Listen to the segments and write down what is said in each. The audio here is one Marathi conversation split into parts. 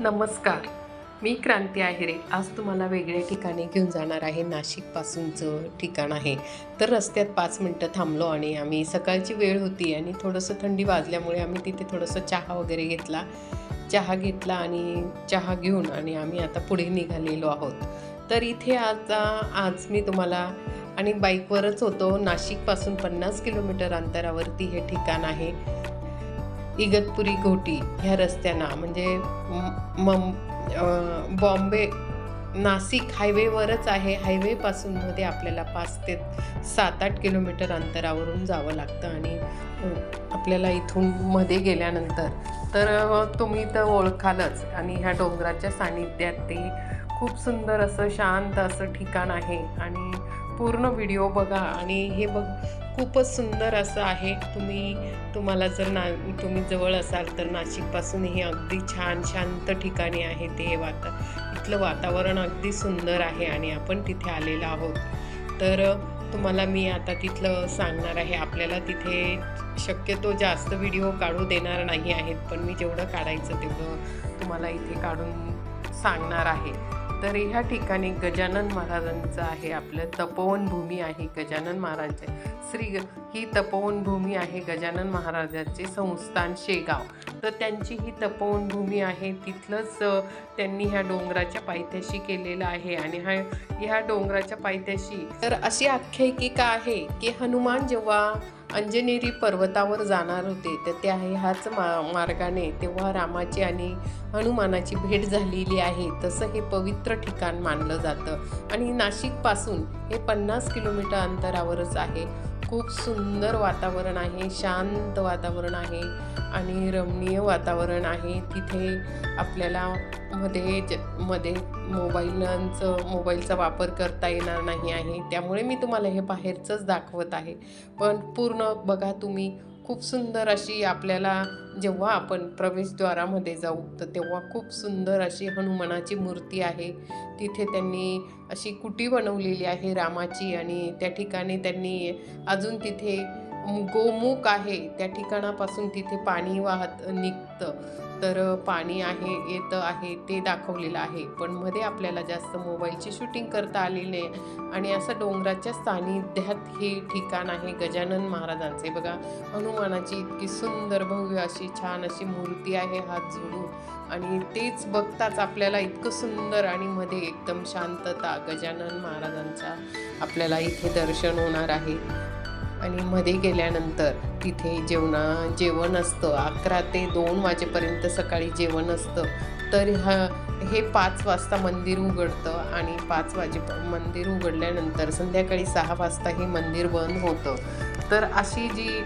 नमस्कार. मी क्रांती आहिरे. आज तुम्हाला वेगळ्या ठिकाणी घेऊन जाणार आहे. नाशिकपासूनचं ठिकाण आहे. तर रस्त्यात पाच मिनटं थांबलो आणि आम्ही सकाळची वेळ होती आणि थोडंसं थंडी वाजल्यामुळे आम्ही तिथे थोडंसं चहा वगैरे घेतला. चहा घेतला आणि चहा घेऊन आणि आम्ही आता पुढे निघालेलो आहोत. तर इथे आता आज मी तुम्हाला आणि बाईकवरच होतो. नाशिकपासून पन्नास किलोमीटर अंतरावरती हे ठिकाण आहे. इगतपुरी घोटी ह्या रस्त्यांना म्हणजे मम बॉम्बे नाशिक हायवेवरच आहे. हायवेपासून मध्ये आपल्याला पाच ते सात आठ किलोमीटर अंतरावरून जावं लागतं आणि आपल्याला इथून मध्ये गेल्यानंतर. तर तुम्ही तर ओळखालच आणि ह्या डोंगराच्या सानिध्यात ते खूप सुंदर असं शांत असं ठिकाण आहे आणि पूर्ण व्हिडिओ बघा आणि हे बघ खूपच सुंदर असं आहे. तुम्ही तुम्हाला जर ना तुम्ही जवळ असाल तर नाशिकपासून हे अगदी छान शांत ठिकाणी आहे ते वाता इथलं वातावरण अगदी सुंदर आहे आणि आपण तिथे आलेलो आहोत. तर तुम्हाला मी आता तिथलं सांगणार आहे. आपल्याला तिथे शक्यतो जास्त व्हिडिओ काढू देणार नाही आहेत पण मी जेवढं काढायचं तेवढं तुम्हाला इथे काढून सांगणार आहे. तर ह्या ठिकाणी गजानन महाराजांचं आहे आपलं तपोवन भूमी आहे गजानन महाराज श्री ग ही तपोवन भूमी आहे गजानन महाराजांचे संस्थान शेगाव. तर त्यांची ही तपोवन भूमी आहे तिथलंच त्यांनी ह्या डोंगराच्या पायथ्याशी केलेलं आहे आणि हा ह्या डोंगराच्या पायथ्याशी. तर अशी आख्यायिका आहे की हनुमान जेव्हा अंजनेरी पर्वतावर जाणार होते. तर त्या ह्याच मा मार्गाने तेव्हा रामाची आणि हनुमानाची भेट झालेली आहे. तसं हे पवित्र ठिकाण मानलं जातं. आणि नाशिकपासून हे पन्नास किलोमीटर अंतरावरच आहे. खूप सुंदर वातावरण आहे शांत वातावरण आहे आणि रमणीय वातावरण आहे. तिथे आपल्याला मध्ये ज मध्ये मोबाईलांचं मोबाईलचा वापर करता येणार नाही आहे. त्यामुळे मी तुम्हाला हे बाहेरचंच दाखवत आहे. पण पूर्ण बघा तुम्ही खूप सुंदर अशी आपल्याला जेव्हा आपण प्रवेशद्वारामध्ये जाऊ तर तेव्हा खूप सुंदर अशी हनुमानाची मूर्ती आहे. तिथे त्यांनी अशी कुटी बनवलेली आहे रामाची आणि त्या ठिकाणी त्यांनी अजून तिथे गोमुख आहे. त्या ठिकाणापासून तिथे पाणी वाहत निघतं. तर पाणी आहे येतं आहे ते दाखवलेलं आहे. पण मध्ये आपल्याला जास्त मोबाईलची शूटिंग करता आलेली नाही. आणि असं डोंगराच्या सानिध्यात हे ठिकाण आहे गजानन महाराजांचे. बघा हनुमानाची इतकी सुंदर भव्य अशी छान अशी मूर्ती आहे हात जोडून. आणि तेच बघताच आपल्याला इतकं सुंदर आणि मध्ये एकदम शांतता गजानन महाराजांचा आपल्याला इथे दर्शन होणार आहे. आणि मध्ये गेल्यानंतर तिथे जेवणा जेवण असतं. अकरा ते दोन वाजेपर्यंत सकाळी जेवण असतं. तर हा हे पाच वाजता मंदिर उघडतं आणि पाच वाजे मंदिर उघडल्यानंतर संध्याकाळी सहा वाजता हे मंदिर बंद होतं. तर अशी जी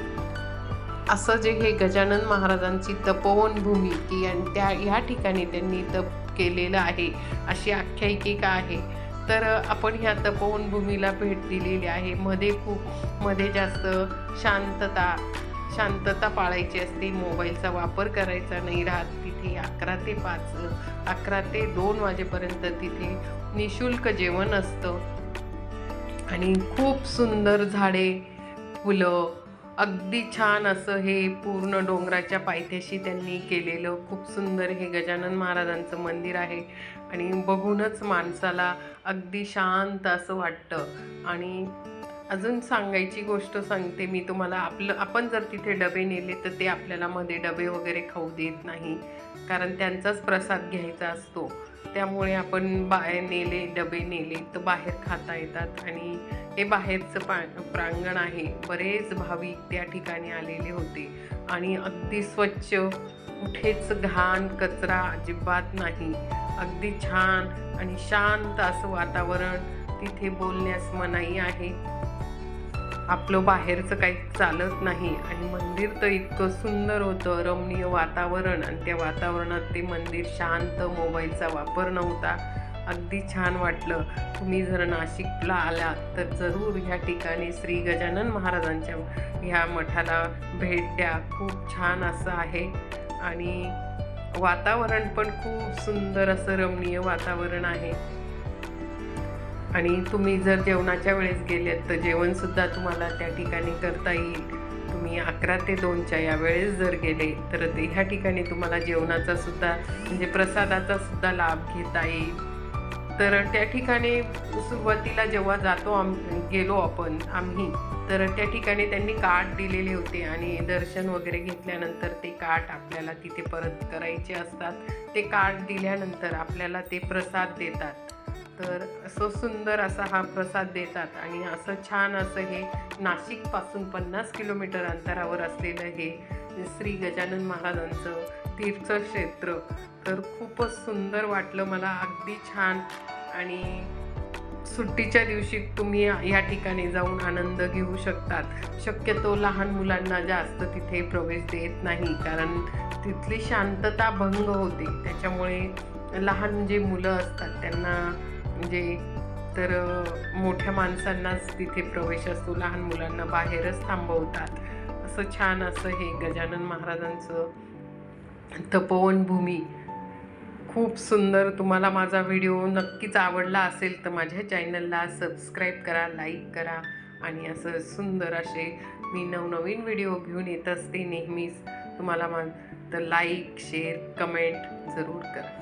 असं जे हे गजानन महाराजांची तपोवन भूमी की आणि त्या ह्या ठिकाणी त्यांनी तप केलेलं आहे अशी आख्यायिका आहे. तर आपण ह्या तपोवनभूमीला भेट दिलेली आहे. मध्ये खूप मध्ये जास्त शांतता शांतता पाळायची असते. मोबाईलचा वापर करायचा नाही राहत तिथे. अकरा ते पाच अकरा ते दोन वाजेपर्यंत तिथे निशुल्क जेवण असतं. आणि खूप सुंदर झाडे फुलं अगदी छान असं हे पूर्ण डोंगराच्या पायथ्याशी त्यांनी केलेलं खूप सुंदर हे गजानन महाराजांचं मंदिर आहे. आणि बघूनच माणसाला अगदी शांत असं वाटतं. आणि अजून सांगायची गोष्ट सांगते मी तुम्हाला आपलं आपण जर तिथे डबे नेले तर ते आपल्याला मध्ये डबे वगैरे खाऊ देत नाही. कारण त्यांचाच प्रसाद घ्यायचा असतो. त्यामुळे आपण बाहेर नेले डबे नेले तर बाहेर खाता येतात. आणि हे बाहेरचं पा प्रांगण आहे. बरेच भाविक त्या ठिकाणी आलेले होते. आणि अगदी स्वच्छ कुठेच घाण कचरा अजिबात नाही. अगदी छान आणि शांत असं वातावरण तिथे बोलण्यास मनाई आहे. आपलं बाहेरचं काही चालत नाही. आणि मंदिर तर इतकं सुंदर होतं रमणीय वातावरण. आणि त्या वातावरणात ते मंदिर शांत मोबाईलचा वापर नव्हता. अगदी छान वाटलं. तुम्ही जर नाशिकला आलात तर जरूर ह्या ठिकाणी श्री गजानन महाराजांच्या ह्या मठाला भेट द्या. खूप छान असं आहे. आणि वातावरण पण खूप सुंदर असं रमणीय वातावरण आहे. आणि तुम्ही जर जेवणाच्या वेळेस गेलेत तर जेवणसुद्धा तुम्हाला त्या ठिकाणी करता येईल. तुम्ही अकरा ते दोनच्या या वेळेस जर गेले तर ते ह्या ठिकाणी तुम्हाला जेवणाचा सुद्धा म्हणजे प्रसादाचा सुद्धा लाभ घेता येईल. तर त्या ठिकाणी सुरुवातीला जेव्हा जातो आम गेलो आपण आम्ही तर त्या ठिकाणी त्यांनी काठ दिलेले होते आणि दर्शन वगैरे घेतल्यानंतर ते काठ आपल्याला तिथे परत करायचे असतात. ते कार्ड दिल्यानंतर आपल्याला ते प्रसाद देतात. तर असं सुंदर असा हा प्रसाद देतात आणि असं छान असं हे नाशिकपासून पन्नास किलोमीटर अंतरावर असलेलं हे श्री गजानन महाराजांचं तीर्थक्षेत्र. तर खूपच सुंदर वाटलं मला अगदी छान. आणि सुट्टीच्या दिवशी तुम्ही या ठिकाणी जाऊन आनंद घेऊ शकतात. शक्यतो लहान मुलांना जास्त तिथे प्रवेश देत नाही कारण तिथली शांतता भंग होते. त्याच्यामुळे लहान जे मुलं असतात त्यांना म्हणजे तर मोठ्या माणसांनाच तिथे प्रवेश असतो. लहान मुलांना बाहेरच थांबवतात. असं छान असं हे गजानन महाराजांचं तपोवनभूमी. खूप सुंदर तुम्हाला माझा व्हिडिओ नक्कीच आवडला असेल तर माझ्या चॅनलला सबस्क्राईब करा लाईक करा आणि असं सुंदर असे मी नवनवीन व्हिडिओ घेऊन येत असते नेहमीच. तुम्हाला मा तर लाईक शेअर कमेंट जरूर करा.